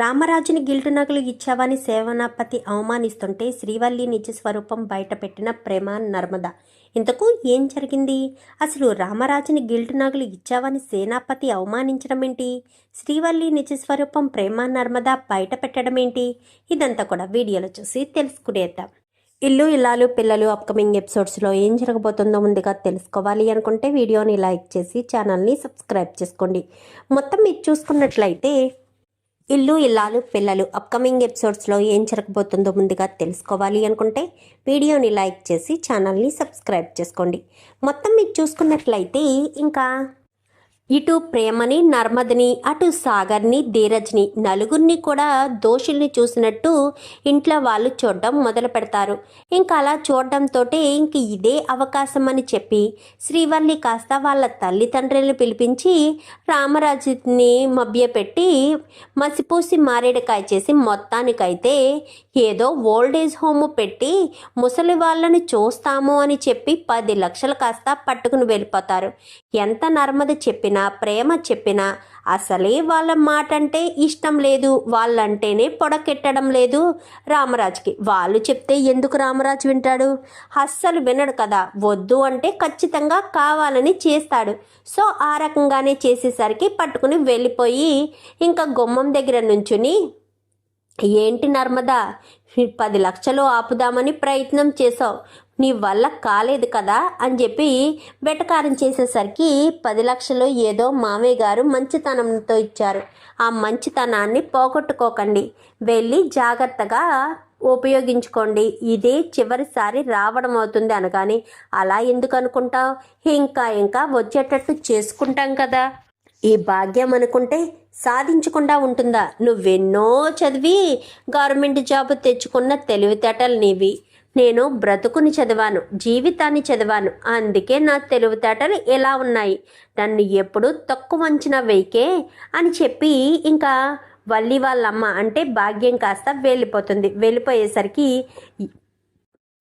రామరాజుని gilt నగలు ఇచ్చావని సేవనాపతి అవమానిస్తుంటే శ్రీవల్లి నిజ స్వరూపం బయటపెట్టిన ప్రేమ నర్మద. ఇంతకు ఏం జరిగింది? అసలు రామరాజుని గిల్టు నగలు ఇచ్చావని సేనాపతి అవమానించడం ఏంటి శ్రీవల్లి నిజ స్వరూపం ప్రేమ నర్మద బయటపెట్టడం ఏంటి ఇదంతా కూడా వీడియోలో చూసి తెలుసుకునేద్దాం. ఇల్లు ఇల్లాలు పిల్లలు అప్కమింగ్ ఎపిసోడ్స్లో ఏం జరగబోతుందో ముందుగా తెలుసుకోవాలి అనుకుంటే వీడియోని లైక్ చేసి ఛానల్ని సబ్స్క్రైబ్ చేసుకోండి. మొత్తం మీరు చూసుకున్నట్లయితే ఇల్లు ఇల్లాలు పిల్లలు అప్కమింగ్ ఎపిసోడ్స్లో ఏం జరగబోతుందో ముందుగా తెలుసుకోవాలి అనుకుంటే వీడియోని లైక్ చేసి ఛానల్ని సబ్స్క్రైబ్ చేసుకోండి. మొత్తం మీరు చూసుకున్నట్లయితే ఇంకా ఇటు ప్రేమని నర్మదని అటు సాగర్ని ధీరజ్ని నలుగురిని కూడా దోషుల్ని చూసినట్టు ఇంట్లో వాళ్ళు చూడడం మొదలు పెడతారు. ఇంకా అలా చూడడంతో ఇంక ఇదే అవకాశం అని చెప్పి శ్రీవల్లి కాస్త వాళ్ళ తల్లిదండ్రులను పిలిపించి రామరాజుని మభ్యపెట్టి మసిపూసి మారేడుకాయ చేసి మొత్తానికైతే ఏదో ఓల్డ్ ఏజ్ హోమ్ పెట్టి ముసలి వాళ్ళని చూస్తాము అని చెప్పి పది లక్షలు కాస్త పట్టుకుని వెళ్ళిపోతారు. ఎంత నర్మద చెప్పినా ప్రేమ చెప్పినా అసలే వాళ్ళ మాట అంటే ఇష్టం లేదు వాళ్ళంటేనే పొడకెట్టడం లేదు రామరాజుకి. వాళ్ళు చెప్తే ఎందుకు రామరాజు వింటాడు? అస్సలు వినడు కదా. వద్దు అంటే ఖచ్చితంగా కావాలని చేస్తాడు. సో ఆ రకంగానే చేసేసరికి పట్టుకుని వెళ్ళిపోయి ఇంకా గుమ్మం దగ్గర నుంచుని ఏంటి నర్మదా పది లక్షలు ఆపుదామని ప్రయత్నం చేసావు. నీ వల్ల కాలేదు కదా అని చెప్పి బెటకారం చేసేసరికి పది లక్షలు ఏదో మామయ్య గారు మంచితనంతో ఇచ్చారు. ఆ మంచితనాన్ని పోగొట్టుకోకండి. వెళ్ళి జాగ్రత్తగా ఉపయోగించుకోండి. ఇదే చివరిసారి రావడం అవుతుంది అనగాని అలా ఎందుకు అనుకుంటావు? ఇంకా ఇంకా వచ్చేటట్టు చేసుకుంటాం కదా. ఈ భాగ్యం అనుకుంటే సాధించకుండా ఉంటుందా? నువ్వెన్నో చదివి గవర్నమెంట్ జాబ్ తెచ్చుకున్న తెలివితేటలు నీవి. నేను బ్రతుకుని చదివాను జీవితాన్ని చదివాను. అందుకే నా తెలివితేటలు ఎలా ఉన్నాయి? నన్ను ఎప్పుడు తక్కువ అంచనా వేయకే అని చెప్పి ఇంకా వల్లి వాళ్ళమ్మ అంటే భాగ్యం కాస్త వెళ్ళిపోతుంది వెళ్ళిపోయేసరికి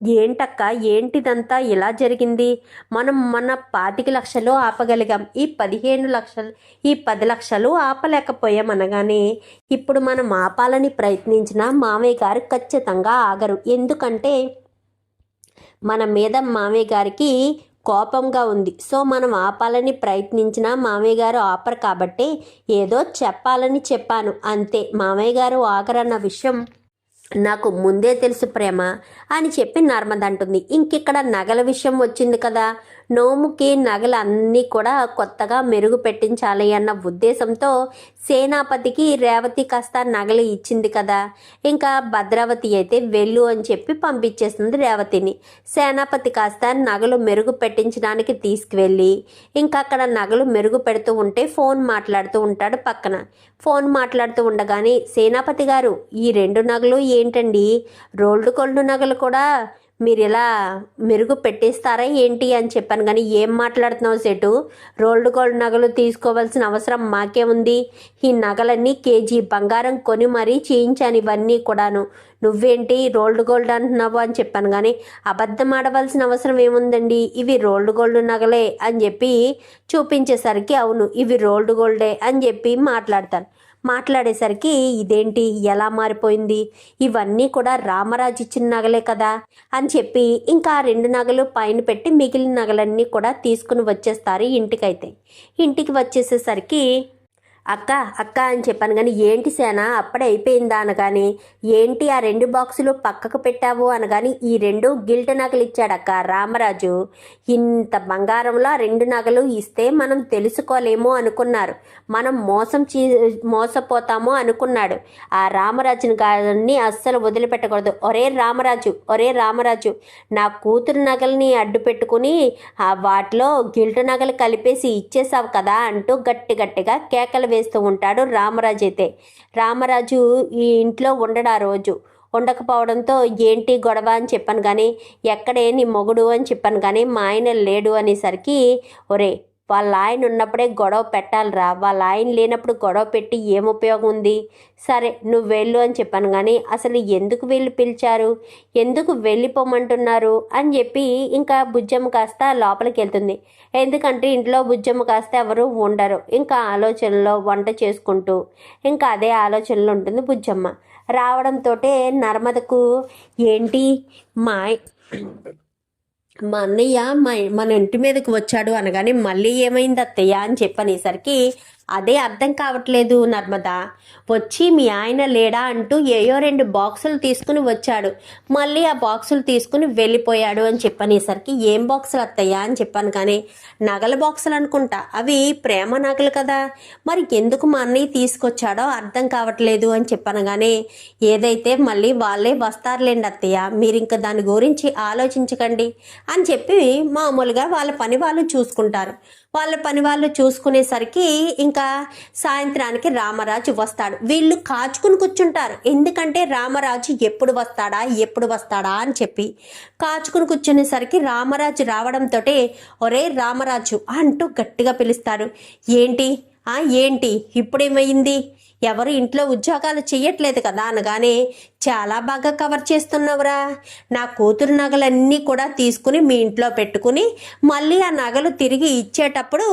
ఏంటక్క? ఏంటిదంతా? ఇలా జరిగింది? మనం మన పాతిక లక్షలు ఆపగలిగాం. ఈ పదిహేను లక్షలు ఈ పది లక్షలు ఆపలేకపోయాం అనగానే ఇప్పుడు మనం ఆపాలని ప్రయత్నించిన మామయ్య గారు ఖచ్చితంగా ఆగరు. ఎందుకంటే మన మీద మామయ్య గారికి కోపంగా ఉంది. సో మనం ఆపాలని ప్రయత్నించిన మామయ్య గారు ఆపరు కాబట్టి ఏదో చెప్పాలని చెప్పాను. అంతే. మామయ్య గారు ఆగరన్న విషయం నాకు ముందే తెలుసు ప్రేమ అని చెప్పి నర్మద అంటుంది. ఇంకిక్కడ నగల విషయం వచ్చింది కదా? నోముకి నగలు అన్నీ కూడా కొత్తగా మెరుగు పెట్టించాలి అన్న ఉద్దేశంతో సేనాపతికి రేవతి కాస్త నగలు ఇచ్చింది కదా. ఇంకా భద్రావతి అయితే వెళ్ళు అని చెప్పి పంపించేస్తుంది రేవతిని. సేనాపతి కాస్త నగలు మెరుగు పెట్టించడానికి తీసుకువెళ్ళి ఇంకా అక్కడ నగలు మెరుగు పెడుతూ ఉంటే ఫోన్ మాట్లాడుతూ ఉంటాడు పక్కన. ఫోన్ మాట్లాడుతూ ఉండగానే సేనాపతి గారు ఈ రెండు నగలు ఏంటండి? రోల్డ్ కొల్డు నగలు కూడా మీరు ఇలా మెరుగు పెట్టేస్తారా ఏంటి అని చెప్పాను కానీ ఏం మాట్లాడుతున్నావు సెటు? రోల్డ్ గోల్డ్ నగలు తీసుకోవాల్సిన అవసరం మాకే ఉంది. ఈ నగలన్నీ కేజీ బంగారం కొని మరీ చేయించాను ఇవన్నీ కూడాను. నువ్వేంటి రోల్డ్ గోల్డ్ అంటున్నావు అని చెప్పాను కానీ అబద్ధం ఆడవలసిన అవసరం ఏముందండి? ఇవి రోల్డ్ గోల్డ్ నగలే అని చెప్పి చూపించేసరికి అవును ఇవి రోల్డ్ గోల్డే అని చెప్పి మాట్లాడతాను. మాట్లాడేసరికి ఇదేంటి ఎలా మారిపోయింది? ఇవన్నీ కూడా రామరాజు ఇచ్చిన నగలే కదా అని చెప్పి ఇంకా రెండు నగలు పైన పెట్టి మిగిలిన నగలన్నీ కూడా తీసుకుని వచ్చేస్తారు ఇంటికైతే. ఇంటికి వచ్చేసేసరికి అక్క అక్క అని చెప్పాను కానీ ఏంటి సేన? అప్పుడే అయిపోయిందా అనగాని ఏంటి ఆ రెండు బాక్సులు పక్కకు పెట్టావు అనగాని ఈ రెండు గిల్ట్ నగలు ఇచ్చాడక్క రామరాజు. ఇంత బంగారంలో ఆ రెండు నగలు ఇస్తే మనం తెలుసుకోలేమో అనుకున్నారు. మనం మోసం చీ మోసపోతామో అనుకున్నాడు. ఆ రామరాజుని గారిని అస్సలు వదిలిపెట్టకూడదు. ఒరే రామరాజు ఒరే రామరాజు నా కూతురు నగల్ని అడ్డు పెట్టుకుని వాటిలో గిల్ట్ నగలు కలిపేసి ఇచ్చేసావు కదా అంటూ గట్టి గట్టిగా కేకలు వేస్తూ ఉంటాడు రామరాజు అయితే. రామరాజు ఈ ఇంట్లో ఉండడు ఆ రోజు. ఉండకపోవడంతో ఏంటి గొడవ అని చెప్పాను కానీ ఎక్కడే నీ మొగుడు అని చెప్పాను కానీ మా ఆయన లేడు అనేసరికి ఒరే వాళ్ళ ఆయన ఉన్నప్పుడే గొడవ పెట్టాలిరా. వాళ్ళ ఆయన లేనప్పుడు గొడవ పెట్టి ఏం ఉపయోగం ఉంది? సరే నువ్వు వెళ్ళు అని చెప్పాను కానీ అసలు ఎందుకు వెళ్ళి పిలిచారు? ఎందుకు వెళ్ళిపోమంటున్నారు? అని చెప్పి ఇంకా బుజ్జమ్మ కాస్త లోపలికి వెళ్తుంది. ఎందుకంటే ఇంట్లో బుజ్జమ్మ కాస్త ఎవరు ఉండరు. ఇంకా ఆలోచనలో వంట చేసుకుంటూ ఇంకా అదే ఆలోచనలో ఉంటుంది బుజ్జమ్మ. రావడంతో నర్మదకు ఏంటి? మా మా అన్నయ్య మా మన ఇంటి మీదకి వచ్చాడు అనగానే మళ్ళీ ఏమైంది అత్తయ్య అని చెప్పనేసరికి అదే అర్థం కావట్లేదు నర్మద. వచ్చి మీ ఆయన లేడా అంటూ ఏయో రెండు బాక్సులు తీసుకుని వచ్చాడు. మళ్ళీ ఆ బాక్సులు తీసుకుని వెళ్ళిపోయాడు అని చెప్పనేసరికి ఏం బాక్సులు అత్తయ్యా? అని చెప్పాను కానీ నగల బాక్సులు అనుకుంటా. అవి ప్రేమ నగలు కదా. మరి ఎందుకు మా అన్నయ్య తీసుకొచ్చాడో అర్థం కావట్లేదు అని చెప్పాను కానీ ఏదైతే మళ్ళీ వాళ్ళే వస్తారులేండి అత్తయ్య. మీరు ఇంకా దాని గురించి ఆలోచించకండి అని చెప్పి మామూలుగా వాళ్ళ పని వాళ్ళు చూసుకుంటారు. వాళ్ళ పని వాళ్ళు చూసుకునేసరికి ఇంకా సాయంత్రానికి రామరాజు వస్తాడు. వీళ్ళు కాచుకుని కూర్చుంటారు. ఎందుకంటే రామరాజు ఎప్పుడు వస్తాడా ఎప్పుడు వస్తాడా అని చెప్పి కాచుకుని కూర్చునేసరికి రామరాజు రావడంతో ఒరే రామరాజు అంటూ గట్టిగా పిలుస్తారు ఏంటి? ఆ ఏంటి? ఇప్పుడేమైంది? ఎవరు ఇంట్లో ఉద్యోగాలు చేయట్లేదు కదా అనగానే చాలా బాగా కవర్ చేస్తున్నావురా. నా కూతురు నగలన్నీ కూడా తీసుకుని మీ ఇంట్లో పెట్టుకుని మళ్ళీ ఆ నగలు తిరిగి ఇచ్చేటప్పుడు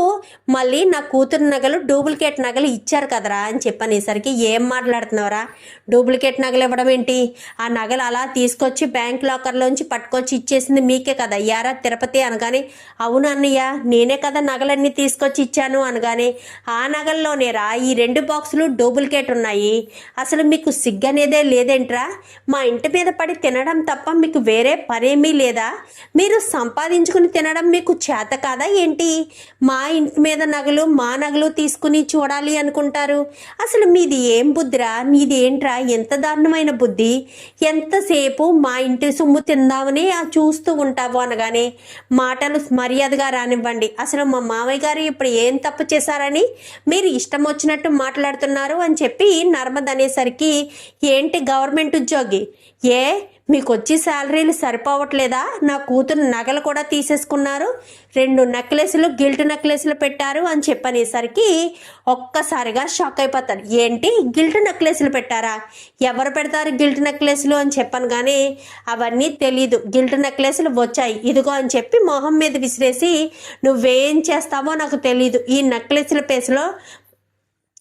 మళ్ళీ నా కూతురు నగలు డూప్లికేట్ నగలు ఇచ్చారు కదరా అని చెప్పనేసరికి ఏం మాట్లాడుతున్నావురా? డూప్లికేట్ నగలు ఇవ్వడం ఏంటి? ఆ నగలు అలా తీసుకొచ్చి బ్యాంక్ లాకర్లోంచి పట్టుకొచ్చి ఇచ్చేసింది మీకే కదా. యారా తిరుపతి అనగానే అవును అన్నయ్య నేనే కదా నగలన్నీ తీసుకొచ్చి ఇచ్చాను అనగానే ఆ నగల్లోనేరా ఈ రెండు బాక్సులు డూప్లికేట్ ఉన్నాయి. అసలు మీకు సిగ్గనేదే లేదేంట్రా? మా ఇంటి మీద పడి తినడం తప్ప మీకు వేరే పనేమీ లేదా? మీరు సంపాదించుకుని తినడం మీకు చేత కాదా ఏంటి? మా ఇంటి మీద నగలు మా నగలు తీసుకుని చూడాలి అనుకుంటారు. అసలు మీది ఏం బుద్ధిరా? మీది ఏంట్రా? ఎంత దారుణమైన బుద్ధి? ఎంతసేపు మా ఇంటి సొమ్ము తిందామని ఆ చూస్తూ ఉంటావు అనగానే మాటలు మర్యాదగా రానివ్వండి. అసలు మా మామయ్య గారు ఇప్పుడు ఏం తప్పు చేశారని మీరు ఇష్టం వచ్చినట్టు మాట్లాడుతున్నారు అని చెప్పి నర్మద్ అనేసరికి ఏంటి గవర్నమెంట్ ఉద్యోగి ఏ మీకు వచ్చి శాలరీలు సరిపోవట్లేదా? నా కూతురు నగలు కూడా తీసేసుకున్నారు. రెండు నెక్లెస్లు గిల్ట్ నెక్లెస్లు పెట్టారు అని చెప్పనేసరికి ఒక్కసారిగా షాక్ అయిపోతారు. ఏంటి? గిల్ట్ నెక్లెస్లు పెట్టారా? ఎవరు పెడతారు గిల్ట్ నెక్లెస్లు అని చెప్పాను కానీ అవన్నీ తెలీదు. గిల్ట్ నెక్లెస్లు వచ్చాయి. ఇదిగో అని చెప్పి మొహం మీద విసిరేసి నువ్వేం చేస్తావో నాకు తెలీదు. ఈ నెక్లెస్ల పేసులో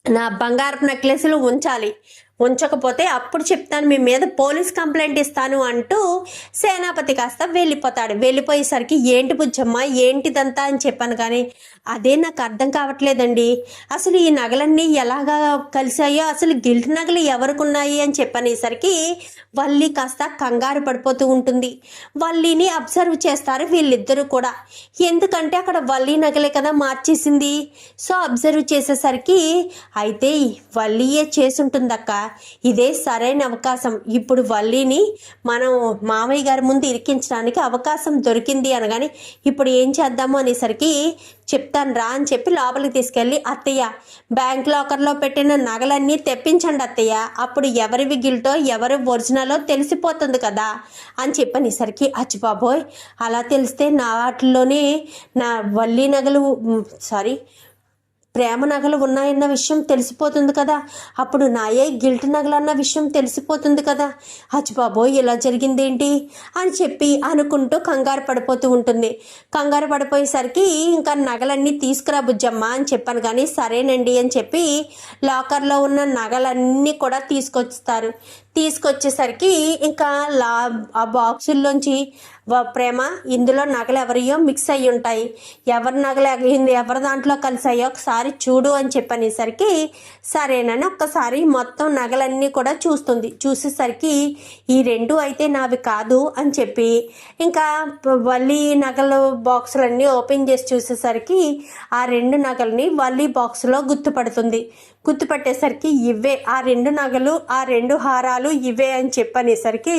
నా బంగారపు నెక్లెస్లు ఉంచాలి. ఉంచకపోతే అప్పుడు చెప్తాను మీ మీద పోలీస్ కంప్లైంట్ ఇస్తాను అంటూ సేనాపతి కాస్త వెళ్ళిపోతాడు. వెళ్ళిపోయేసరికి ఏంటి బుజ్జమ్మ ఏంటిదంతా అని చెప్పాను కానీ అదే నాకు అర్థం కావట్లేదండి. అసలు ఈ నగలన్నీ ఎలాగా కలిసాయో అసలు గిల్ట్ నగలు ఎవరికి ఉన్నాయి అని చెప్పనేసరికి వల్లి కాస్త కంగారు పడిపోతూ ఉంటుంది. వల్లిని అబ్జర్వ్ చేస్తారు వీళ్ళిద్దరూ కూడా. ఎందుకంటే అక్కడ వల్లి నగలే కదా మార్చేసింది. సో అబ్జర్వ్ చేసేసరికి అయితే వల్లియే చేసుంటుందక్క. ఇదే సరైన అవకాశం. ఇప్పుడు వల్లిని మనం మామయ్య గారి ముందు ఇరికించడానికి అవకాశం దొరికింది అనగానే ఇప్పుడు ఏం చేద్దాము అనేసరికి చెప్తాను రా అని చెప్పి లోపలికి తీసుకెళ్ళి అత్తయ్య బ్యాంక్ లాకర్లో పెట్టిన నగలన్నీ తెప్పించండి అత్తయ్య. అప్పుడు ఎవరివి గిల్టో ఎవరి ఒరిజినలో తెలిసిపోతుంది కదా అని చెప్పనేసరికి అచ్చిబాబోయ్ అలా తెలిస్తే నా వాటిల్లోనే నా వల్లి నగలు సారీ ప్రేమ నగలు ఉన్నాయన్న విషయం తెలిసిపోతుంది కదా. అప్పుడు నాయే గిల్ట్ నగలు అన్న విషయం తెలిసిపోతుంది కదా. అచ్చిబాబోయ్ ఇలా జరిగిందేంటి? అని చెప్పి అనుకుంటూ కంగారు పడిపోతూ ఉంటుంది. కంగారు పడిపోయేసరికి ఇంకా నగలన్నీ తీసుకురా బుజ్జమ్మ అని చెప్పాను కానీ సరేనండి అని చెప్పి లాకర్లో ఉన్న నగలన్నీ కూడా తీసుకొస్తారు. తీసుకొచ్చేసరికి ఇంకా లా ఆ బాక్సుల్లోంచి ప్రేమ ఇందులో నగలు ఎవరియో మిక్స్ అయ్యి ఉంటాయి. ఎవరి నగలు ఎగిరింది ఎవరి దాంట్లో కలిసాయో ఒకసారి చూడు అని చెప్పనేసరికి సరేనని ఒక్కసారి మొత్తం నగలన్నీ కూడా చూస్తుంది. చూసేసరికి ఈ రెండు అయితే నావి కాదు అని చెప్పి ఇంకా వల్లి నగలు బాక్సులన్నీ ఓపెన్ చేసి చూసేసరికి ఆ రెండు నగల్ని వల్లి బాక్స్లో గుర్తుపడుతుంది. గుర్తుపట్టేసరికి ఇవే ఆ రెండు నగలు ఆ రెండు హారాలు ఇవే అని చెప్పనేసరికి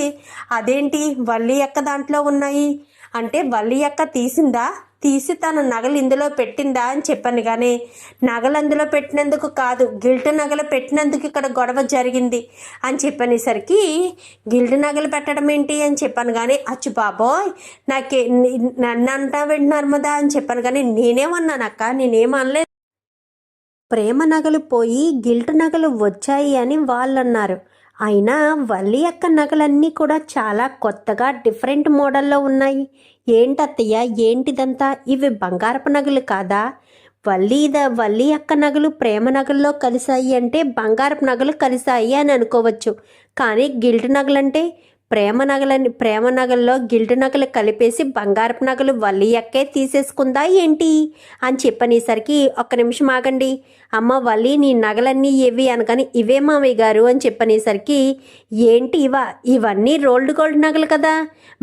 అదేంటి వల్లి ఎక్క దాంట్లో ఉన్నాయి? అంటే వల్లి అక్క తీసిందా? తీసి తన నగలు ఇందులో పెట్టిందా అని చెప్పాను కానీ నగలు అందులో పెట్టినందుకు కాదు గిల్ట్ నగలు పెట్టినందుకు ఇక్కడ గొడవ జరిగింది అని చెప్పనేసరికి గిల్ట్ నగలు పెట్టడం ఏంటి అని చెప్పాను కానీ అచ్చు బాబోయ్ నాకే నన్ను అంటా వింటున్నారు మదా అని చెప్పాను కానీ నేనేమన్నానక్క నేనేమనలేదు ప్రేమ నగలు పోయి గిల్ట్ నగలు వచ్చాయి అని వాళ్ళు అన్నారు అయినా వల్లి అక్క నగలన్నీ కూడా చాలా కొత్తగా డిఫరెంట్ మోడల్లో ఉన్నాయి. ఏంటత్తయ్య ఏంటిదంతా? ఇవి బంగారపు నగలు కాదా? వల్లి ద వల్లి అక్క నగలు ప్రేమ నగల్లో కలిసాయి అంటే బంగారపు నగలు కలిసాయి అని అనుకోవచ్చు. కానీ గిల్ట్ నగలంటే ప్రేమ నగలని ప్రేమ నగల్లో గిల్డు నగలు కలిపేసి బంగారపు నగలు వల్లి ఎక్కే తీసేసుకుందా ఏంటి? అని చెప్పనేసరికి ఒక్క నిమిషం ఆగండి. అమ్మ వల్లి నీ నగలన్నీ ఇవి అనగాని ఇవే మామయ్య గారు అని చెప్పనేసరికి ఏంటి ఇవా? ఇవన్నీ రోల్డ్ గోల్డ్ నగలు కదా.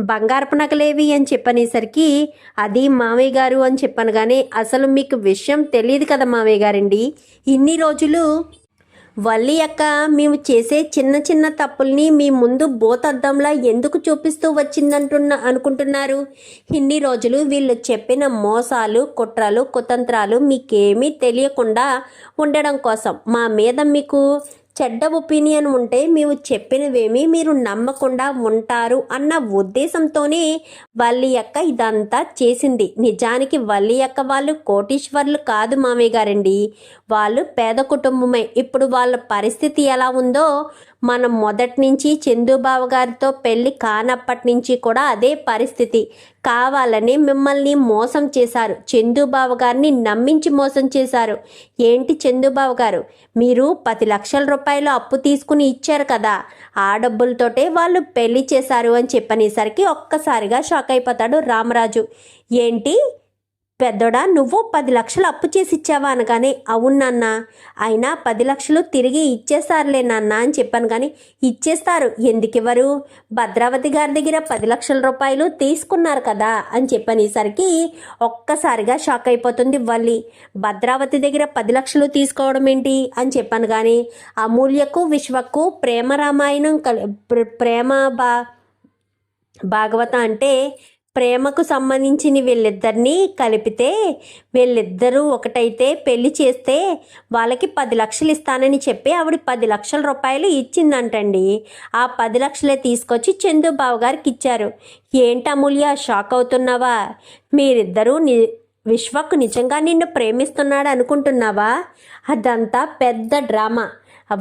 బంగారపు నగలేవి అని చెప్పనేసరికి అది మామయ్య గారు అని చెప్పాను కానీ అసలు మీకు విషయం తెలియదు కదా మామయ్య గారండి. ఇన్ని రోజులు వల్లి అక్క మేము చేసే చిన్న చిన్న తప్పుల్ని మీ ముందు బోతద్దంలా ఎందుకు చూపిస్తూ వచ్చిందంటున్న అనుకుంటున్నారు? ఇన్ని రోజులు వీళ్ళు చెప్పిన మోసాలు కుట్రలు కుతంత్రాలు మీకేమీ తెలియకుండా ఉండడం కోసం మా మీద మీకు చెడ్డ ఒపీనియన్ ఉంటే మేము చెప్పినవేమీ మీరు నమ్మకుండా ఉంటారు అన్న ఉద్దేశంతోనే వల్లి అక్క ఇదంతా చేసింది. నిజానికి వల్లి అక్క వాళ్ళు కోటీశ్వర్లు కాదు మామయ్య గారండి. వాళ్ళు పేద కుటుంబమే. ఇప్పుడు వాళ్ళ పరిస్థితి ఎలా ఉందో మనం మొదటి నుంచి చందుబాబు గారితో పెళ్ళి కానప్పటి నుంచి కూడా అదే పరిస్థితి. కావాలని మిమ్మల్ని మోసం చేశారు. చందుబాబు గారిని నమ్మించి మోసం చేశారు. ఏంటి చందుబాబు గారు? మీరు పది లక్షల రూపాయలు అప్పు తీసుకుని ఇచ్చారు కదా. ఆ డబ్బులతోటే వాళ్ళు పెళ్ళి చేశారు అని చెప్పనేసరికి ఒక్కసారిగా షాక్ అయిపోతాడు రామరాజు. ఏంటి? పెద్దోడా నువ్వు పది లక్షలు అప్పు చేసి ఇచ్చావా అనగానే అవును నాన్న. అయినా పది లక్షలు తిరిగి ఇచ్చేస్తారులే నాన్న అని చెప్పాను కానీ ఇచ్చేస్తారు. ఎందుకివ్వరు? భద్రావతి గారి దగ్గర పది లక్షల రూపాయలు తీసుకున్నారు కదా అని చెప్పనేసరికి ఒక్కసారిగా షాక్ అయిపోతుంది వల్లి. భద్రావతి దగ్గర పది లక్షలు తీసుకోవడం ఏంటి అని చెప్పాను కానీ అమూల్యకు విశ్వకు ప్రేమ రామాయణం కలి ప్ర- ప్రేమ బా భాగవత అంటే ప్రేమకు సంబంధించిన వీళ్ళిద్దరినీ కలిపితే వీళ్ళిద్దరూ ఒకటైతే పెళ్ళి చేస్తే వాళ్ళకి పది లక్షలు ఇస్తానని చెప్పి ఆవిడ పది లక్షల రూపాయలు ఇచ్చిందంటండి. ఆ పది లక్షలే తీసుకొచ్చి చందుబాబు గారికి ఇచ్చారు. ఏంటి అమూల్య షాక్ అవుతున్నావా? మీరిద్దరూ ని విశ్వకు నిజంగా నిన్ను ప్రేమిస్తున్నాడు అనుకుంటున్నావా? అదంతా పెద్ద డ్రామా.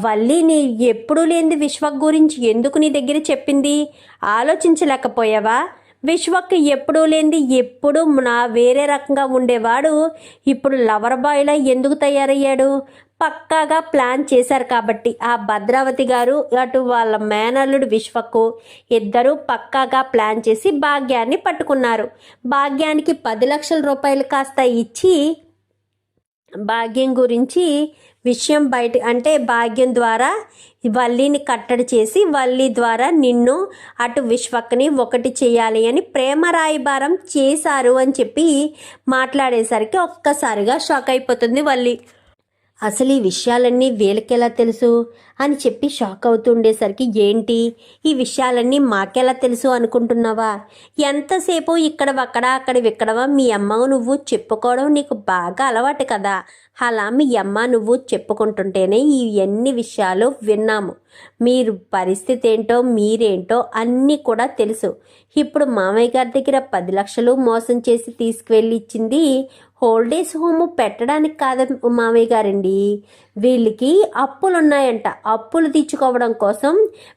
వల్లి నీ ఎప్పుడూ లేని విశ్వక్ గురించి ఎందుకు నీ దగ్గర చెప్పింది? ఆలోచించలేకపోయావా? విశ్వక్ ఎప్పుడూ లేనిది ఎప్పుడు నా వేరే రకంగా ఉండేవాడు. ఇప్పుడు లవర్ బాయ్లా ఎందుకు తయారయ్యాడు? పక్కాగా ప్లాన్ చేశారు కాబట్టి. ఆ భద్రావతి గారు అటు వాళ్ళ మేనల్లుడు విశ్వకు ఇద్దరూ పక్కాగా ప్లాన్ చేసి భాగ్యాన్ని పట్టుకున్నారు. భాగ్యానికి పది లక్షల రూపాయలు కాస్త ఇచ్చి భాగ్యం గురించి విషయం బయట అంటే భాగ్యం ద్వారా వల్లిని కట్టడి చేసి వల్లి ద్వారా నిన్ను అటు విశ్వక్ని ఒకటి చేయాలి అని ప్రేమ రాయబారం చేశారు అని చెప్పి మాట్లాడేసరికి ఒక్కసారిగా షాక్ అయిపోతుంది వల్లి. అసలు ఈ విషయాలన్నీ వీళ్ళకెలా తెలుసు? అని చెప్పి షాక్ అవుతుండేసరికి ఏంటి? ఈ విషయాలన్నీ మాకెలా తెలుసు అనుకుంటున్నావా? ఎంతసేపు ఇక్కడ అక్కడ అక్కడ ఇక్కడవా మీ అమ్మ నువ్వు చెప్పుకోవడం నీకు బాగా అలవాటు కదా. అలా మీ అమ్మ నువ్వు చెప్పుకుంటుంటేనే ఈ ఎన్ని విషయాలు విన్నాము. మీరు పరిస్థితి ఏంటో మీరేంటో అన్నీ కూడా తెలుసు. ఇప్పుడు మామయ్య గారి దగ్గర పది లక్షలు మోసం చేసి తీసుకువెళ్ళి ఇచ్చింది హోల్డేజ్ హోమ్ పెట్టడానికి కాదు మామయ్య గారండి. వీళ్ళకి అప్పులు ఉన్నాయంట అప్పులు తీర్చుకోవడం కోసం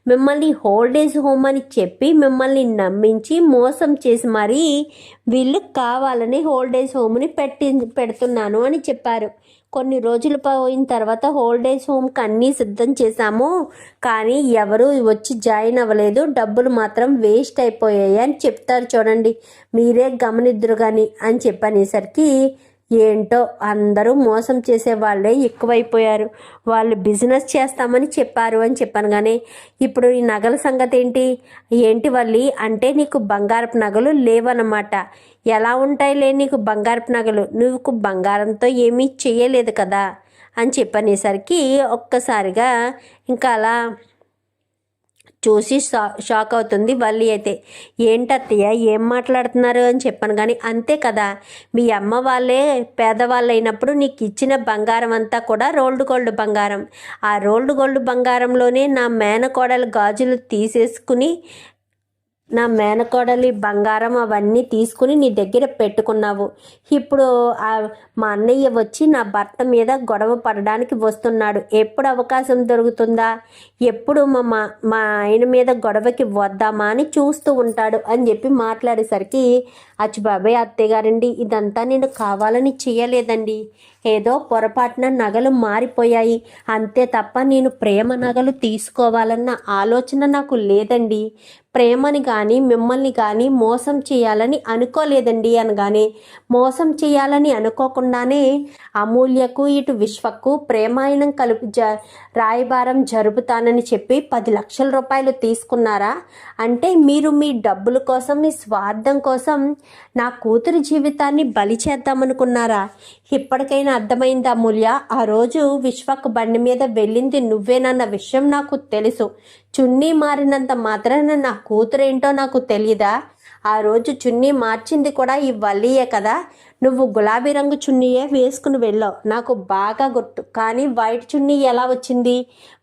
మిమ్మల్ని హోల్డేజ్ హోమ్ అని చెప్పి మిమ్మల్ని నమ్మించి మోసం చేసి మరీ వీళ్ళు కావాలని హోల్డేజ్ హోమ్ని పెట్టి పెడుతున్నాను అని చెప్పారు. కొన్ని రోజులు పోయిన తర్వాత హోల్డేజ్ హోమ్కి అన్నీ సిద్ధం చేశాము. కానీ ఎవరు వచ్చి జాయిన్ అవ్వలేదు. డబ్బులు మాత్రం వేస్ట్ అయిపోయాయి అని చెప్తారు చూడండి. మీరే గమనిద్దురు కానీ అని చెప్పనేసరికి ఏంటో అందరూ మోసం చేసే వాళ్ళే ఎక్కువైపోయారు. వాళ్ళు బిజినెస్ చేస్తామని చెప్పారు అని చెప్పాను కానీ ఇప్పుడు ఈ నగల సంగతి ఏంటి ఏంటి వాళ్ళి అంటే నీకు బంగారపు నగలు లేవన్నమాట. ఎలా ఉంటాయిలే నీకు బంగారపు నగలు? నువ్వు బంగారంతో ఏమీ చేయలేదు కదా అని చెప్పనేసరికి ఒక్కసారిగా ఇంకా అలా చూసి షా షాక్ అవుతుంది. వల్లి అయితే ఏంటత్తయ్య ఏం మాట్లాడుతున్నారు? అని చెప్పాను. కానీ అంతే కదా మీ అమ్మ వాళ్ళే పేదవాళ్ళు అయినప్పుడు నీకు ఇచ్చిన బంగారం అంతా కూడా రోల్డ్ గోల్డ్ బంగారం. ఆ రోల్డ్ గోల్డ్ బంగారంలోనే నా మేనకోడలు గాజులు తీసేసుకుని నా మేనకోడలి బంగారం అవన్నీ తీసుకుని నీ దగ్గర పెట్టుకున్నావు. ఇప్పుడు మా అన్నయ్య వచ్చి నా భర్త మీద గొడవ పడడానికి వస్తున్నాడు. ఎప్పుడు అవకాశం దొరుకుతుందా? ఎప్పుడు మా మా- మా ఆయన మీద గొడవకి వద్దామా అని చూస్తూ ఉంటాడు అని చెప్పి మాట్లాడేసరికి అచ్చు బాబాయ్ అత్తయ్య గారండి ఇదంతా నేను కావాలని చేయలేదండి. ఏదో పొరపాటున నగలు మారిపోయాయి. అంతే తప్ప నేను ప్రేమ నగలు తీసుకోవాలన్న ఆలోచన నాకు లేదండి. ప్రేమని కానీ మిమ్మల్ని కానీ మోసం చేయాలని అనుకోలేదండి అనగానే మోసం చేయాలని అనుకోకుండానే అమూల్యకు ఇటు విశ్వకు ప్రేమాయణం కలుపు జ రాయబారం జరుపుతానని చెప్పి పది లక్షల రూపాయలు తీసుకున్నారా? అంటే మీరు మీ డబ్బుల కోసం మీ స్వార్థం కోసం నా కూతురి జీవితాన్ని బలి చేద్దామనుకున్నారా? ఇప్పటికైనా అర్థమైంది అమూల్య ఆ రోజు విశ్వకు బండి మీద వెళ్ళింది నువ్వేనన్న విషయం నాకు తెలుసు. చున్నీ మారినంత మాత్రాన నా కూతురేంటో నాకు తెలియదా ఆ రోజు చున్నీ మార్చింది కూడా ఈ వల్లియే కదా? నువ్వు గులాబీ రంగు చున్నీయే వేసుకుని వెళ్ళావు. నాకు బాగా గుర్తు. కానీ వైట్ చున్నీ ఎలా వచ్చింది?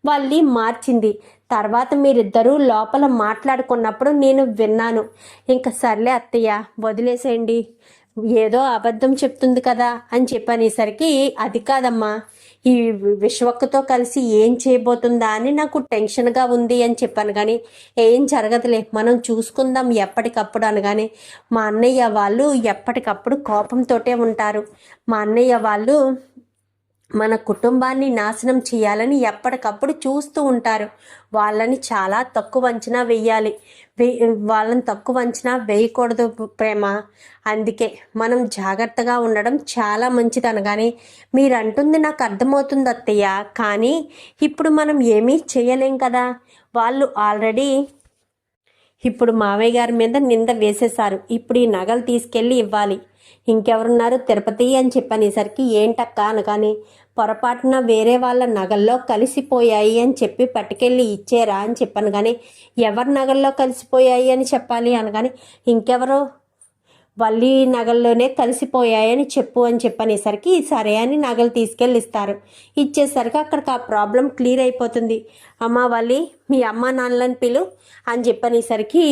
వల్లి మార్చింది. తర్వాత మీరిద్దరూ లోపల మాట్లాడుకున్నప్పుడు నేను విన్నాను. ఇంకా సర్లే అత్తయ్య వదిలేసేయండి. ఏదో అబద్ధం చెప్తుంది కదా అని చెప్పనేసరికి అది కాదమ్మా. ఈ విశ్వక్తో కలిసి ఏం చేయబోతుందా అని నాకు టెన్షన్గా ఉంది అని చెప్పాను కానీ ఏం జరగదులే. మనం చూసుకుందాం ఎప్పటికప్పుడు అనగానే. మా అన్నయ్య వాళ్ళు ఎప్పటికప్పుడు కోపంతోటే ఉంటారు. మా అన్నయ్య వాళ్ళు మన కుటుంబాన్ని నాశనం చేయాలని ఎప్పటికప్పుడు చూస్తూ ఉంటారు. వాళ్ళని చాలా తక్కువ అంచనా వేయాలి. వాళ్ళని తక్కువ అంచనా వేయకూడదు ప్రేమ. అందుకే మనం జాగ్రత్తగా ఉండడం చాలా మంచిది అనగానే మీరు అంటుంది నాకు అర్థమవుతుంది అత్తయ్య. కానీ ఇప్పుడు మనం ఏమీ చేయలేం కదా. వాళ్ళు ఆల్రెడీ ఇప్పుడు మావయ్య గారి మీద నింద వేసేశారు. ఇప్పుడు ఈ నగలు తీసుకెళ్ళి ఇవ్వాలి. ఇంకెవరున్నారు తిరుపతి అని చెప్పనేసరికి ఏంటక్క అనగానే పొరపాటున వేరే వాళ్ళ నగల్లో కలిసిపోయాయి అని చెప్పి పట్టుకెళ్ళి ఇచ్చారా అని చెప్పాను. కానీ ఎవరి నగల్లో కలిసిపోయాయి అని చెప్పాలి అనగానే ఇంకెవరో వల్లి నగల్లోనే కలిసిపోయాయని చెప్పు అని చెప్పనేసరికి సరే అని నగలు తీసుకెళ్ళి ఇస్తారు ఇచ్చేసరికి అక్కడికి ఆ ప్రాబ్లం క్లియర్ అయిపోతుంది. అమ్మ వల్లి మీ అమ్మ నాన్నలను పిలు అని చెప్పనేసరికి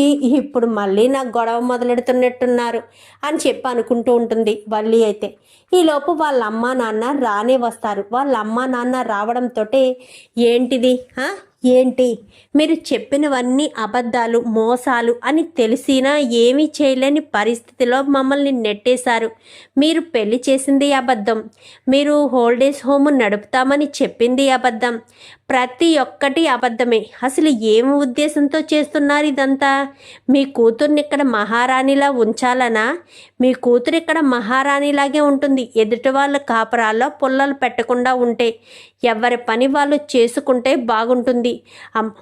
ఇప్పుడు మళ్ళీ నాకు గొడవ మొదలెడుతున్నట్టున్నారు అని చెప్పి అనుకుంటూ ఉంటుంది వల్లి అయితే. ఈలోపు వాళ్ళ అమ్మ నాన్న రానే వస్తారు. వాళ్ళ అమ్మ నాన్న రావడంతో ఏంటిది ఏంటి? మీరు చెప్పినవన్నీ అబద్ధాలు మోసాలు అని తెలిసినా ఏమీ చేయలేని పరిస్థితిలో మమ్మల్ని నెట్టేశారు. మీరు పెళ్ళి చేసింది అబద్ధం. మీరు హోల్డేజ్ హోమ్ నడుపుతామని చెప్పింది అబద్ధం. ప్రతి ఒక్కటి అబద్ధమే. అసలు ఏం ఉద్దేశంతో చేస్తున్నారు ఇదంతా? మీ కూతుర్ని ఇక్కడ మహారాణిలా ఉంచాలనా? మీ కూతురు ఇక్కడ మహారాణిలాగే ఉంటుంది. ఎదుటి వాళ్ళ కాపురాల్లో పుల్లలు పెట్టకుండా ఉంటే ఎవరి పని వాళ్ళు చేసుకుంటే బాగుంటుంది. అమ్-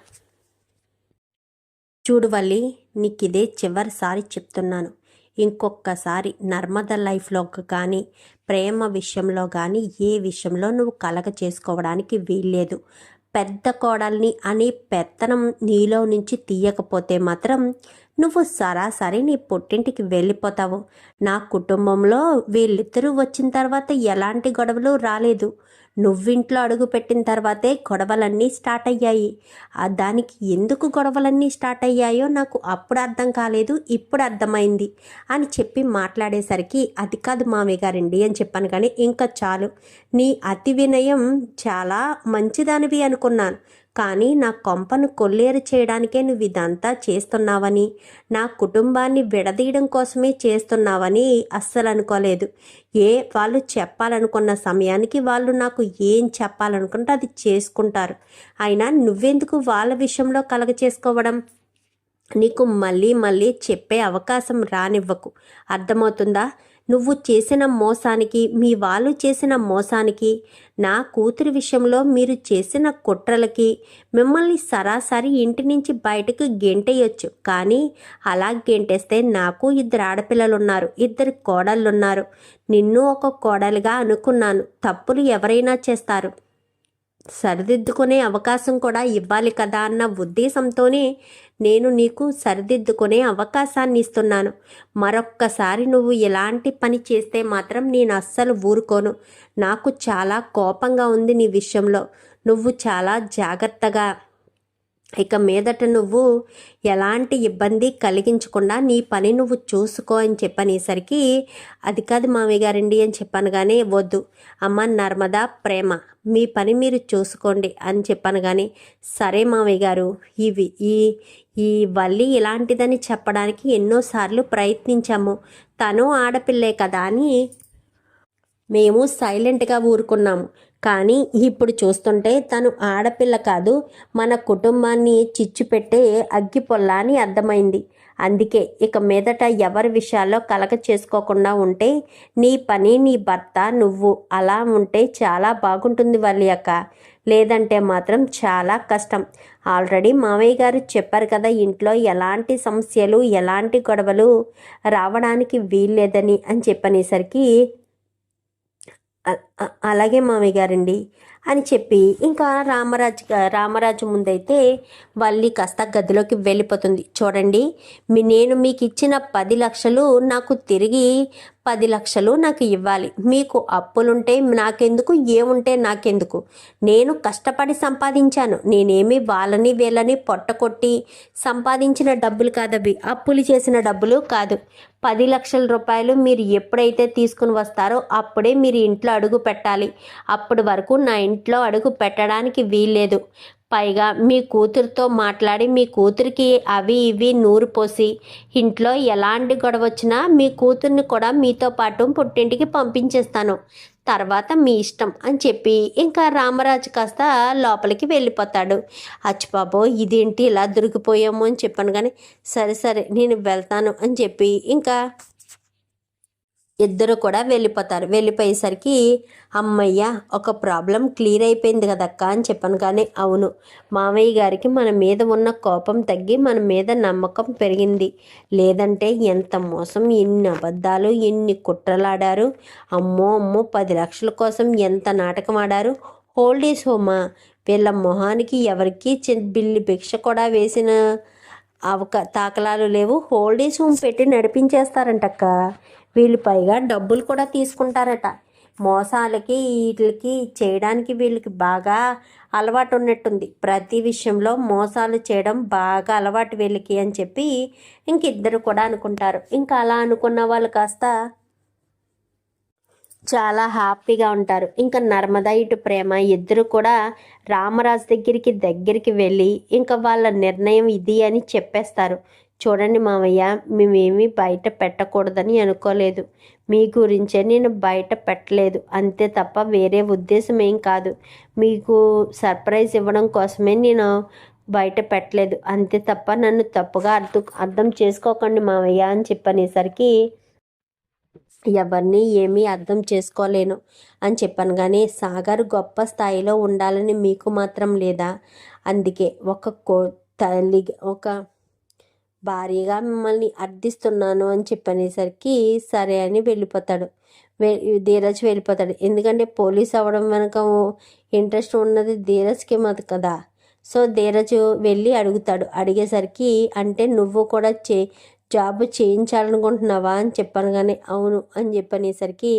చూడు వల్లి నీకు ఇదే చివరిసారి చెప్తున్నాను. ఇంకొకసారి నర్మద లైఫ్లో కానీ ప్రేమ విషయంలో కానీ ఏ విషయంలో నువ్వు కలగ చేసుకోవడానికి వీల్లేదు. పెద్ద కోడల్ని అనే పెత్తనం నీలో నుంచి తీయకపోతే మాత్రం నువ్వు సరాసరి నీ పుట్టింటికి వెళ్ళిపోతావు. నా కుటుంబంలో వీళ్ళిద్దరూ వచ్చిన తర్వాత ఎలాంటి గొడవలు రాలేదు. నువ్వింట్లో అడుగు పెట్టిన తర్వాతే గొడవలన్నీ స్టార్ట్ అయ్యాయి. దానికి ఎందుకు గొడవలన్నీ స్టార్ట్ అయ్యాయో నాకు అప్పుడు అర్థం కాలేదు ఇప్పుడు అర్థమైంది అని చెప్పి మాట్లాడేసరికి అది కాదు మామయ్య గారండి అని చెప్పాను కానీ ఇంకా చాలు. నీ అతి వినయం చాలా మంచిదానివి అనుకున్నాను. కానీ నా కొంపను కొల్లేరు చేయడానికే నువ్వు ఇదంతా చేస్తున్నావని నా కుటుంబాన్ని విడదీయడం కోసమే చేస్తున్నావని అస్సలు అనుకోలేదు ఏ వాళ్ళు చెప్పాలనుకున్న సమయానికి వాళ్ళు నాకు ఏం చెప్పాలనుకుంటే అది చేసుకుంటారు. అయినా నువ్వెందుకు వాళ్ళ విషయంలో కలగ చేసుకోవడం నీకు మళ్ళీ మళ్ళీ చెప్పే అవకాశం రానివ్వకు. అర్థమవుతుందా? నువ్వు చేసిన మోసానికి మీ వాళ్ళు చేసిన మోసానికి నా కూతురి విషయంలో మీరు చేసిన కుట్రలకి మిమ్మల్ని సరాసరి ఇంటి నుంచి బయటకు గెంటేయొచ్చు. కానీ అలా గెంటేస్తే నాకు ఇద్దరు ఆడపిల్లలు ఉన్నారు ఇద్దరు కోడళ్ళున్నారు. నిన్ను ఒక కోడలుగా అనుకున్నాను. తప్పులు ఎవరైనా చేస్తారు. సరిదిద్దుకునే అవకాశం కూడా ఇవ్వాలి కదా అన్న ఉద్దేశంతోనే నేను నీకు సరిదిద్దుకునే అవకాశాన్ని ఇస్తున్నాను మరొక్కసారి నువ్వు ఎలాంటి పని చేస్తే మాత్రం నేను అస్సలు ఊరుకోను. నాకు చాలా కోపంగా ఉంది నీ విషయంలో. నువ్వు చాలా జాగ్రత్తగా ఇక మీదట నువ్వు ఎలాంటి ఇబ్బంది కలిగించకుండా నీ పని నువ్వు చూసుకో అని చెప్పనేసరికి అది కాదు మామయ్య గారండి అని చెప్పాను కానీ వద్దు. అమ్మ నర్మదా ప్రేమ మీ పని మీరు చూసుకోండి అని చెప్పాను కానీ సరే మామయ్య గారు ఇవి ఈ ఈ వల్లి ఇలాంటిదని చెప్పడానికి ఎన్నోసార్లు ప్రయత్నించాము. తను ఆడపిల్లే కదా అని మేము సైలెంట్గా ఊరుకున్నాము. కానీ ఇప్పుడు చూస్తుంటే తను ఆడపిల్ల కాదు మన కుటుంబాన్ని చిచ్చు పెట్టే అగ్గి పొల్ల అని అర్థమైంది. అందుకే ఇక మీదట ఎవరి విషయాల్లో కలగ చేసుకోకుండా ఉంటే నీ పని నీ భర్త నువ్వు అలా ఉంటే చాలా బాగుంటుంది వాళ్ళ యొక్క లేదంటే మాత్రం చాలా కష్టం. ఆల్రెడీ మామయ్య గారు చెప్పారు కదా ఇంట్లో ఎలాంటి సమస్యలు ఎలాంటి గొడవలు రావడానికి వీల్లేదని అని చెప్పనేసరికి అలాగే మామయ్య గారండి అని చెప్పి ఇంకా రామరాజు రామరాజు ముందైతే వల్లి కాస్త గదిలోకి వెళ్ళిపోతుంది. చూడండి మీ నేను మీకు ఇచ్చిన పది లక్షలు నాకు తిరిగి పది లక్షలు నాకు ఇవ్వాలి. మీకు అప్పులుంటే నాకెందుకు ఏముంటే నాకెందుకు? నేను కష్టపడి సంపాదించాను. నేనేమి వాళ్ళని వీళ్ళని పొట్టకొట్టి సంపాదించిన డబ్బులు కాదవి అప్పులు చేసిన డబ్బులు కాదు. పది లక్షల రూపాయలు మీరు ఎప్పుడైతే తీసుకుని వస్తారో అప్పుడే మీరు ఇంట్లో అడుగు పెట్టాలి. అప్పటి వరకు నా ఇంట్లో అడుగు పెట్టడానికి వీల్లేదు. పైగా మీ కూతురుతో మాట్లాడి మీ కూతురికి అవి ఇవి నూరు పోసి ఇంట్లో ఎలాంటి గొడవ వచ్చినా మీ కూతుర్ని కూడా మీతో పాటు పుట్టింటికి పంపించేస్తాను. తర్వాత మీ ఇష్టం అని చెప్పి ఇంకా రామరాజు కాస్త లోపలికి వెళ్ళిపోతాడు. అచ్చిబాబో ఇదేంటి ఇలా దొరికిపోయాము అని చెప్పాను కానీ సరే సరే నేను వెళ్తాను అని చెప్పి ఇంకా ఇద్దరు కూడా వెళ్ళిపోతారు. వెళ్ళిపోయేసరికి అమ్మయ్య ఒక ప్రాబ్లం క్లియర్ అయిపోయింది కదక్క అని చెప్పాను. కానీ అవును మామయ్య గారికి మన మీద ఉన్న కోపం తగ్గి మన మీద నమ్మకం పెరిగింది. లేదంటే ఎంత మోసం ఎన్ని అబద్ధాలు ఎన్ని కుట్రలాడారు. అమ్మో అమ్మో పది లక్షల కోసం ఎంత నాటకం ఆడారు. హోల్డేస్ హోమా వీళ్ళ మొహానికి ఎవరికి చి- బిల్లి భిక్ష కూడా వేసిన అవక తాకలాలు లేవు. హోల్డేస్ హోమ్ పెట్టి నడిపించేస్తారంటక్క వీళ్ళు పైగా డబ్బులు కూడా తీసుకుంటారట. మోసాలకి వీటికి చేయడానికి వీళ్ళకి బాగా అలవాటు ఉన్నట్టుంది ప్రతి విషయంలో మోసాలు చేయడం బాగా అలవాటు వీళ్ళకి అని చెప్పి ఇంక ఇద్దరు కూడా అనుకుంటారు. ఇంకా అలా అనుకున్న వాళ్ళు కాస్త చాలా హ్యాపీగా ఉంటారు. ఇంకా నర్మద ఇటు ప్రేమ ఇద్దరు కూడా రామరాజు దగ్గరికి దగ్గరికి వెళ్ళి ఇంకా వాళ్ళ నిర్ణయం ఇది అని చెప్పేస్తారు. చూడండి మామయ్య మేమేమీ బయట పెట్టకూడదని అనుకోలేదు. మీ గురించే నేను బయట పెట్టలేదు. అంతే తప్ప వేరే ఉద్దేశం ఏం కాదు. మీకు సర్ప్రైజ్ ఇవ్వడం కోసమే నేను బయట పెట్టలేదు. అంతే తప్ప నన్ను తప్పుగా అర్థం అర్థం చేసుకోకండి మామయ్య అని చెప్పనేసరికి ఎవరిని ఏమీ అర్థం చేసుకోలేను అని చెప్పాను. కానీ సాగర్ గొప్ప స్థాయిలో ఉండాలని మీకు మాత్రం లేదా? అందుకే ఒక కో తల్లి ఒక భారీగా మిమ్మల్ని అర్థిస్తున్నాను అని చెప్పనేసరికి సరే అని వెళ్ళిపోతాడు. వె ధీరజ్ వెళ్ళిపోతాడు. ఎందుకంటే పోలీస్ అవ్వడం వెనక ఇంట్రెస్ట్ ఉన్నది ధీరజ్కి మాది కదా. సో ధీరజ్ వెళ్ళి అడుగుతాడు. అడిగేసరికి అంటే నువ్వు కూడా చే జాబ్ చేయించాలనుకుంటున్నావా అని చెప్పాను కానీ అవును అని చెప్పనేసరికి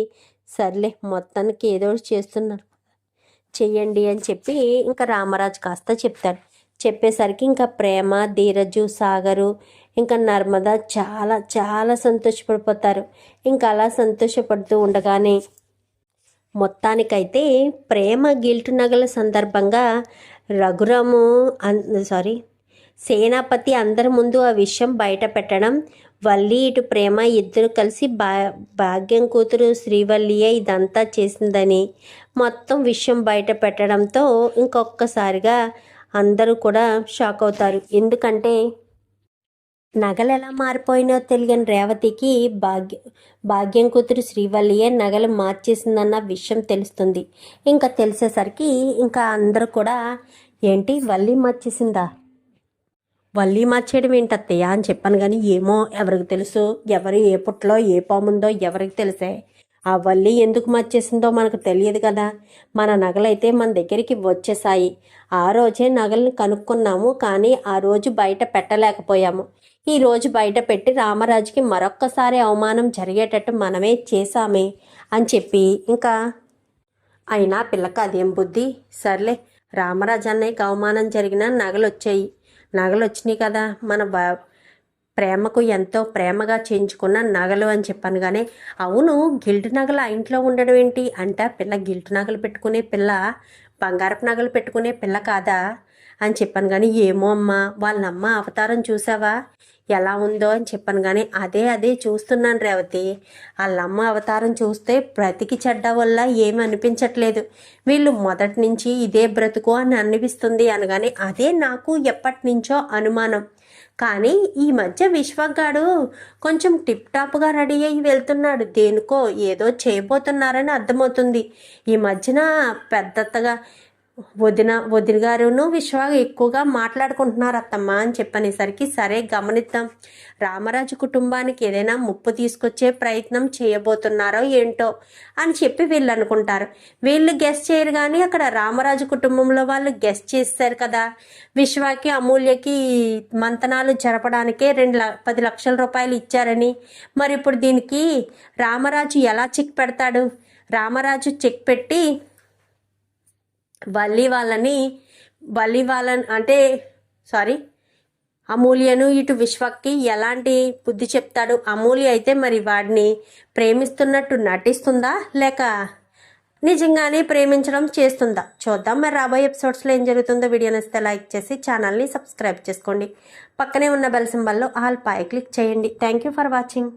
సర్లే మొత్తానికి ఏదో చేస్తున్నారు చెయ్యండి అని చెప్పి ఇంకా రామరాజు కాస్త చెప్తాడు. చెప్పేసరికి ఇంకా ప్రేమ ధీరజు సాగరు ఇంకా నర్మద చాలా చాలా సంతోషపడిపోతారు. ఇంకా అలా సంతోషపడుతూ ఉండగానే మొత్తానికైతే ప్రేమ గిల్టు నగల సందర్భంగా రఘురాము అన్ సారీ సేనాపతి అందరి ముందు ఆ విషయం బయట పెట్టడం వల్లి ఇటు ప్రేమ ఇద్దరు కలిసి బా భాగ్యం కూతురు శ్రీవల్లియే ఇదంతా చేసిందని మొత్తం విషయం బయట పెట్టడంతో ఇంకొకసారిగా అందరూ కూడా షాక్ అవుతారు. ఎందుకంటే నగలు ఎలా మారిపోయినో తెలియని రేవతికి భాగ్య భాగ్యం కూతురు శ్రీవల్లియే నగలు మార్చేసిందన్న విషయం తెలుస్తుంది. ఇంకా తెలిసేసరికి ఇంకా అందరూ కూడా ఏంటి వల్లి మార్చేసిందా? వల్లి మార్చేయడం ఏంటత్తయ్య? అని చెప్పాను. కానీ ఏమో ఎవరికి తెలుసు ఎవరు ఏ పుట్లో ఏ పాముందో ఎవరికి తెలిసే ఆ వల్లి ఎందుకు మర్చేసిందో మనకు తెలియదు కదా. మన నగలైతే మన దగ్గరికి వచ్చేసాయి ఆ రోజే నగలను కనుక్కున్నాము కానీ ఆ రోజు బయట పెట్టలేకపోయాము. ఈ రోజు బయట పెట్టి రామరాజుకి మరొక్కసారి అవమానం జరిగేటట్టు మనమే చేశామే అని చెప్పి ఇంకా అయినా పిల్లక అదేం బుద్ధి? సర్లే రామరాజు అన్నయ్యకి అవమానం జరిగినా నగలు వచ్చాయి నగలు వచ్చినాయి కదా మన బ ప్రేమకు ఎంతో ప్రేమగా చేయించుకున్న నగలు అని చెప్పాను కానీ అవును గిల్ట్ నగలు ఆ ఇంట్లో ఉండడం ఏంటి? అంటే పిల్ల గిల్ట్ నగలు పెట్టుకునే పిల్ల బంగారపు నగలు పెట్టుకునే పిల్ల కాదా? అని చెప్పాను కానీ ఏమో అమ్మా వాళ్ళ అమ్మ అవతారం చూసావా? ఎలా ఉందో అని చెప్పాను కానీ అదే అదే చూస్తున్నాను రేవతి. వాళ్ళమ్మ అవతారం చూస్తే బ్రతికి చెడ్డ వల్ల ఏమి అనిపించట్లేదు. వీళ్ళు మొదటి నుంచి ఇదే బ్రతుకు అని అనిపిస్తుంది అనగానే అదే నాకు ఎప్పటి నుంచో అనుమానం. కానీ ఈ మధ్య విశ్వగాడు కొంచెం టిప్ టాప్గా రెడీ అయ్యి వెళ్తున్నాడు. దేనికో ఏదో చేయబోతున్నారని అర్థమవుతుంది. ఈ మధ్యన పెద్దగా వదిన వదిన గారును విశ్వ ఎక్కువగా మాట్లాడుకుంటున్నారు అత్తమ్మ అని చెప్పనేసరికి సరే గమనిద్దాం. రామరాజు కుటుంబానికి ఏదైనా ముప్పు తీసుకొచ్చే ప్రయత్నం చేయబోతున్నారో ఏంటో అని చెప్పి వీళ్ళు అనుకుంటారు వీళ్ళు గెస్ట్ చేయరు కానీ అక్కడ రామరాజు కుటుంబంలో వాళ్ళు గెస్ట్ చేస్తారు కదా. విశ్వాకి అమూల్యకి మంతనాలు జరపడానికే రెండు ల పది లక్షల రూపాయలు ఇచ్చారని. మరి ఇప్పుడు దీనికి రామరాజు ఎలా చెక్ పెడతాడు? రామరాజు చెక్ పెట్టి వల్లి వాళ్ళని వల్లి వాళ్ళని అంటే సారీ అమూల్యను ఇటు విశ్వక్కి ఎలాంటి బుద్ధి చెప్తాడు? అమూల్య అయితే మరి వాడిని ప్రేమిస్తున్నట్టు నటిస్తుందా? లేక నిజంగానే ప్రేమించడం చేస్తుందా? చూద్దాం. మరి రాబోయే ఎపిసోడ్స్లో ఏం జరుగుతుందో వీడియో నచ్చితే లైక్ చేసి ఛానల్ని సబ్స్క్రైబ్ చేసుకోండి. పక్కనే ఉన్న బెల్ సింబల్లో ఆల్ పై క్లిక్ చేయండి. Thank you for watching